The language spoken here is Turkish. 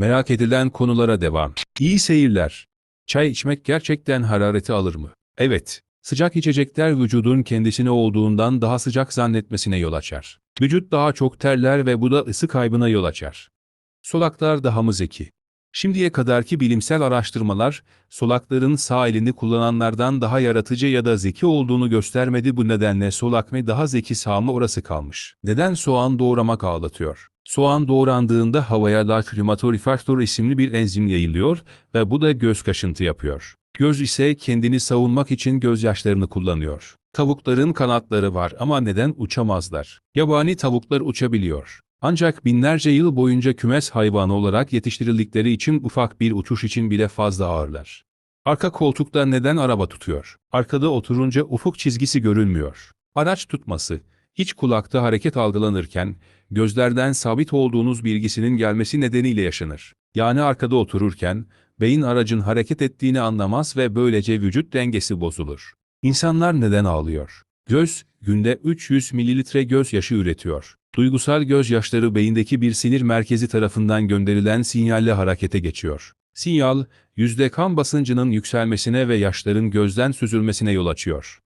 Merak edilen konulara devam. İyi seyirler. Çay içmek gerçekten harareti alır mı? Evet. Sıcak içecekler vücudun kendisine olduğundan daha sıcak zannetmesine yol açar. Vücut daha çok terler ve bu da ısı kaybına yol açar. Solaklar daha mı zeki? Şimdiye kadarki bilimsel araştırmalar, solakların sağ elini kullananlardan daha yaratıcı ya da zeki olduğunu göstermedi bu nedenle solak mı daha zeki sağ mı orası kalmış. Neden soğan doğramak ağlatıyor? Soğan doğrandığında havaya lacrimatori factor isimli bir enzim yayılıyor ve bu da göz kaşıntı yapıyor. Göz ise kendini savunmak için gözyaşlarını kullanıyor. Tavukların kanatları var ama neden uçamazlar? Yabani tavuklar uçabiliyor. Ancak binlerce yıl boyunca kümes hayvanı olarak yetiştirildikleri için ufak bir uçuş için bile fazla ağırlar. Arka koltukta neden araba tutuyor? Arkada oturunca ufuk çizgisi görünmüyor. Araç tutması, hiç kulakta hareket algılanırken, gözlerden sabit olduğunuz bilgisinin gelmesi nedeniyle yaşanır. Yani arkada otururken, beyin aracın hareket ettiğini anlamaz ve böylece vücut dengesi bozulur. İnsanlar neden ağlıyor? Göz, günde 300 mililitre gözyaşı üretiyor. Duygusal gözyaşları beyindeki bir sinir merkezi tarafından gönderilen sinyalle harekete geçiyor. Sinyal, yüzde kan basıncının yükselmesine ve yaşların gözden süzülmesine yol açıyor.